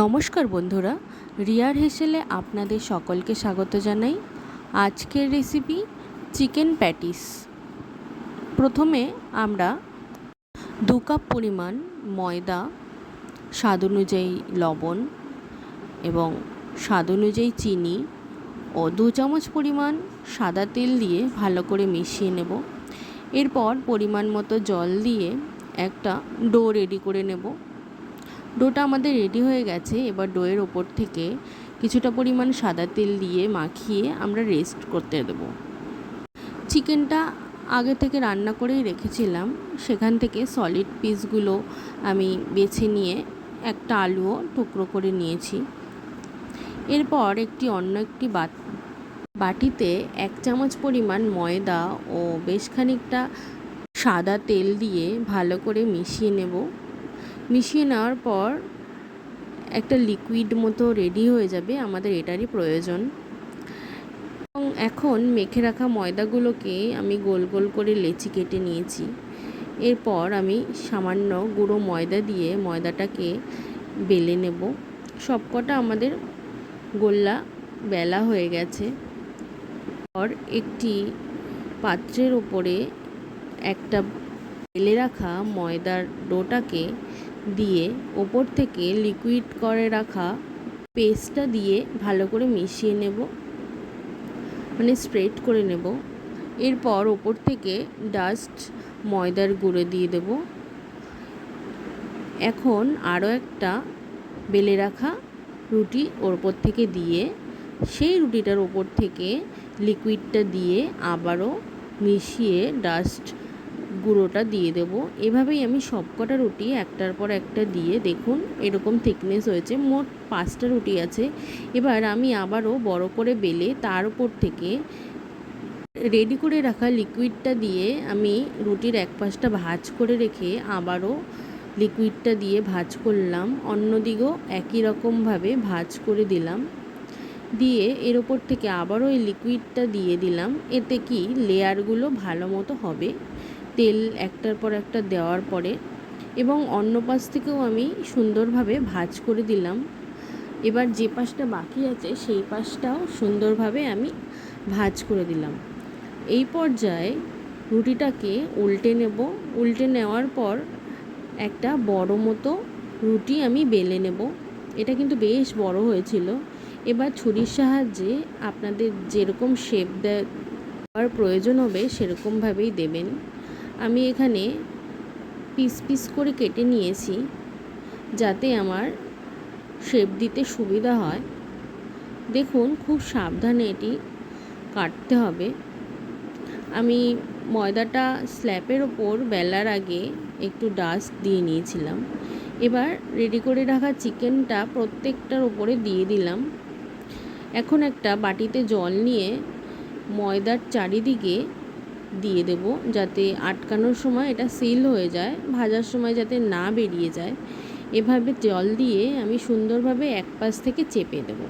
নমস্কার বন্ধুরা, রিয়ার হেসেলে আপনাদের সকলকে স্বাগত জানাই। আজকের রেসিপি চিকেন প্যাটিস প্রথমে আমরা দু কাপ পরিমাণ ময়দা, স্বাদ অনুযায়ী লবণ এবং স্বাদ অনুযায়ী চিনি ও দু চামচ পরিমাণ সাদা তেল দিয়ে ভালো করে মিশিয়ে নেব। এরপর পরিমাণ মতো জল দিয়ে একটা ডো রেডি করে নেব। ডোটা আমাদের রেডি হয়ে গেছে। এবার ডোয়ের ওপর থেকে কিছুটা পরিমাণ সাদা তেল দিয়ে মাখিয়ে আমরা রেস্ট করতে দেব। চিকেনটা আগে থেকে রান্না করেই রেখেছিলাম। সেখান থেকে সলিড পিসগুলো আমি বেছে নিয়ে একটা আলুও টুকরো করে নিয়েছি। এরপর একটি অন্য একটি বাটিতে এক চামচ পরিমাণ ময়দা ও বেশ খানিকটা সাদা তেল দিয়ে ভালো করে মিশিয়ে নেব। মিশিয়ে নেওয়ার পর একটা লিকুইড মতো রেডি হয়ে যাবে, আমাদের এটারই প্রয়োজন। এবং এখন মেখে রাখা ময়দাগুলোকে আমি গোল গোল করে লেচি কেটে নিয়েছি। এরপর আমি সামান্য গুঁড়ো ময়দা দিয়ে ময়দাটাকে বেলে নেব। সবকটা আমাদের গোল্লা বেলা হয়ে গেছে। পর একটি পাত্রের ওপরে একটা বেলে রাখা ময়দার ডোটাকে দিয়ে ওপর থেকে লিকুইড করে রাখা পেস্টটা দিয়ে ভালো করে মিশিয়ে নেব। মানে স্প্রেড করে নেব। এরপর ওপর থেকে ডাস্ট ময়দার গুঁড়ো দিয়ে দেব। এখন আরও একটা বেলে রাখা রুটি ওর ওপর থেকে দিয়ে, সেই রুটিটার ওপর থেকে লিকুইডটা দিয়ে আবারও মিশিয়ে ডাস্ট গুঁড়োটা দিয়ে দেব। এভাবেই আমি সবকটা রুটি একটার পর একটা দিয়ে দেখুন এরকম থিকনেস হয়েছে। মোট পাঁচটা রুটি আছে। এবার আমি আবারও বড় করে বেলে তার উপর থেকে রেডি করে রাখা লিকুইডটা দিয়ে আমি রুটির এক পাশটা ভাজ করে রেখে আবারও লিকুইডটা দিয়ে ভাজ করলাম। অন্যদিকেও একই রকমভাবে ভাজ করে দিলাম। দিয়ে এর ওপর থেকে আবারও এই লিকুইডটা দিয়ে দিলাম। এতে কি লেয়ারগুলো ভালো মতো হবে? তেল একটার পর একটা দেওয়ার পরে এবং অন্য পাশ থেকেও আমি সুন্দরভাবে ভাজ করে দিলাম। এবার যে পাশটা বাকি আছে সেই পাশটাও সুন্দরভাবে আমি ভাজ করে দিলাম। এই পর্যায়ে রুটিটাকে উল্টে নেব। উল্টে নেওয়ার পর একটা বড় মতো রুটি আমি বেলে নেব। এটা কিন্তু বেশ বড় হয়েছিল। এবার ছুরির সাহায্যে আপনাদের যেরকম শেপ দেওয়ার প্রয়োজন হবে সেরকমভাবেই দেবেন। আমি এখানে পিস পিস করে কেটে নিয়েছি যাতে আমার শেপ দিতে সুবিধা হয়। দেখুন, খুব সাবধানে এটি কাটতে হবে। আমি ময়দাটা স্ল্যাপের ওপর বেলার আগে একটু ডাস্ট দিয়ে নিয়েছিলাম। এবার রেডি করে রাখা চিকেনটা প্রত্যেকটার ওপরে দিয়ে দিলাম। এখন একটা বাটিতে জল নিয়ে ময়দার চারিদিকে দিয়ে দেব যাতে আটকানোর সময় এটা সিল হয়ে যায়, ভাজার সময় যাতে না বেরিয়ে যায়। এভাবে জল দিয়ে আমি সুন্দরভাবে এক পাশ থেকে চেপে দেব।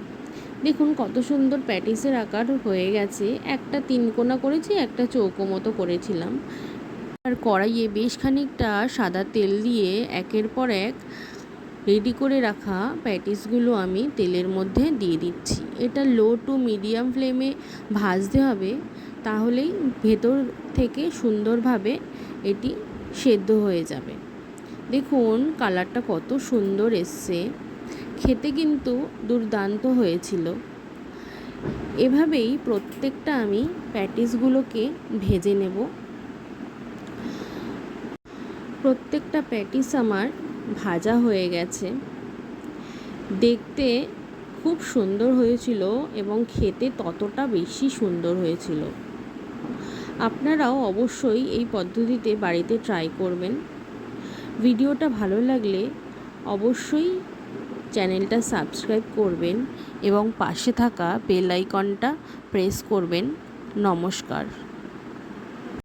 দেখুন কত সুন্দর প্যাটিসের আকার হয়ে গেছে। একটা তিন কোনা করেছি, একটা চৌকো মতো করেছিলাম। আর কড়াইয়ে বেশ খানিকটা সাদা তেল দিয়ে একের পর এক রেডি করে রাখা প্যাটিসগুলো আমি তেলের মধ্যে দিয়ে দিচ্ছি। এটা লো টু মিডিয়াম ফ্লেমে ভাজতে হবে। তাহলেই ভেতর থেকে সুন্দরভাবে এটি সেদ্ধ হয়ে যাবে। দেখুন, কালারটা কত সুন্দর এসছে। খেতে কিন্তু দুর্দান্ত হয়েছিল। এভাবেই প্রত্যেকটা আমি প্যাটিসগুলোকে ভেজে নেব। প্রত্যেকটা প্যাটিস আমার ভাজা হয়ে গেছে। দেখতে খুব সুন্দর হয়েছিল এবং খেতে ততটা বেশি সুন্দর হয়েছিল। আপনারাও অবশ্যই এই পদ্ধতিতে বাড়িতে ট্রাই করবেন। ভিডিওটা ভালো লাগলে অবশ্যই চ্যানেলটা সাবস্ক্রাইব করবেন এবং পাশে থাকা বেল আইকনটা প্রেস করবেন। নমস্কার।